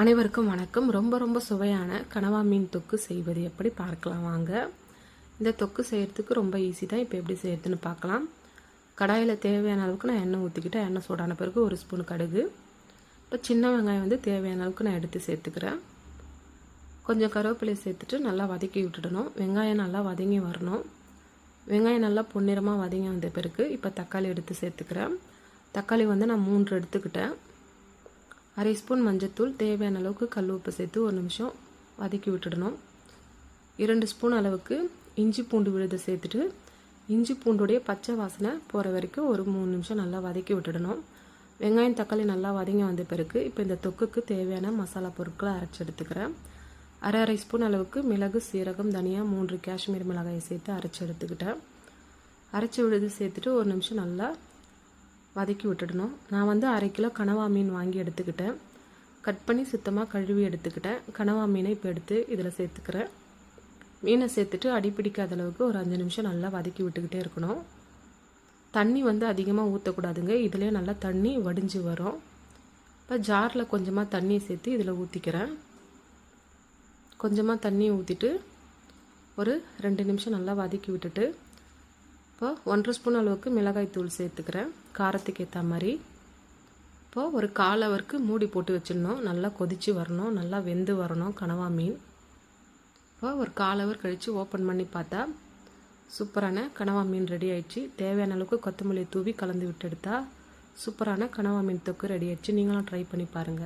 அனைவருக்கும் வணக்கம். ரொம்ப ரொம்ப சுவையான கனவா மீன் தொக்கு செய்வது எப்படி பார்க்கலாம்? வாங்க. இந்த தொக்கு செய்கிறதுக்கு ரொம்ப ஈஸி தான். இப்போ எப்படி செய்யறதுன்னு பார்க்கலாம். கடாயில் தேவையான அளவுக்கு நான் எண்ணெய் ஊற்றிக்கிட்டேன் எண்ணெய் சூடான பிறகு ஒரு ஸ்பூன் கடுகு. இப்போ சின்ன வெங்காயம் வந்து தேவையான அளவுக்கு நான் எடுத்து சேர்த்துக்கிறேன். கொஞ்சம் கருவேப்பிலையை சேர்த்துட்டு நல்லா வதக்கி விட்டுடணும். வெங்காயம் நல்லா வதங்கி வரணும். வெங்காயம் நல்லா பொன்னிறமாக வதங்கி வந்த பிறகு இப்போ தக்காளி எடுத்து சேர்த்துக்கிறேன். தக்காளி வந்து நான் மூன்று எடுத்துக்கிட்டேன். அரை ஸ்பூன் மஞ்சத்தூள் தேவையான அளவுக்கு கல் உப்பு சேர்த்து ஒரு நிமிஷம் வதக்கி விட்டுடணும். இரண்டு ஸ்பூன் அளவுக்கு இஞ்சி பூண்டு விழுதை சேர்த்துட்டு இஞ்சி பூண்டுடைய பச்சை வாசனை போகிற வரைக்கும் ஒரு மூணு நிமிஷம் நல்லா வதக்கி விட்டுடணும். வெங்காயம் தக்காளி நல்லா வதங்கி வந்த பிறகு இப்போ இந்த தொக்குக்கு தேவையான மசாலா பொருட்களை அரைச்சி எடுத்துக்கிறேன். அரை அரை ஸ்பூன் அளவுக்கு மிளகு சீரகம் தனியாக மூன்று காஷ்மீர் மிளகாயை சேர்த்து அரைச்சி எடுத்துக்கிட்டேன். அரைச்சி விழுது சேர்த்துட்டு ஒரு நிமிஷம் நல்லா வதக்கி விட்டுடணும். நான் வந்து அரை கிலோ கனவா மீன் வாங்கி எடுத்துக்கிட்டேன். கட் பண்ணி சுத்தமாக கழுவி எடுத்துக்கிட்டேன். கனவா மீனை இப்போ எடுத்து இதில் சேர்த்துக்கிறேன். மீனை சேர்த்துட்டு அடிப்பிடிக்காத அளவுக்கு ஒரு அஞ்சு நிமிஷம் நல்லா வதக்கி விட்டுக்கிட்டே இருக்கணும். தண்ணி வந்து அதிகமாக ஊற்றக்கூடாதுங்க இதிலே நல்லா தண்ணி வடிஞ்சு வரும். இப்போ ஜாரில் கொஞ்சமாக தண்ணியை சேர்த்து இதில் ஊற்றிக்கிறேன் கொஞ்சமாக தண்ணி ஊற்றிட்டு ஒரு ரெண்டு நிமிஷம் நல்லா வதக்கி விட்டுட்டு இப்போ ஒன்றரை ஸ்பூன் அளவுக்கு மிளகாய் தூள் சேர்த்துக்கிறேன். காரத்துக்கு ஏற்ற மாதிரி. இப்போது ஒரு கால் அவருக்கு மூடி போட்டு வச்சிடணும். நல்லா கொதித்து வரணும். நல்லா வெந்து வரணும். கனவா மீன். இப்போ ஒரு கால் அவர் கழித்து ஓப்பன் பண்ணி பார்த்தா சூப்பரான கனவா மீன் ரெடி ஆயிடுச்சு. தேவையான அளவுக்கு கொத்தமல்லி தூவி கலந்து விட்டு எடுத்தால் சூப்பரான கனவா மீன் தொக்கு ரெடி ஆயிடுச்சு. நீங்களும் ட்ரை பண்ணி பாருங்கள்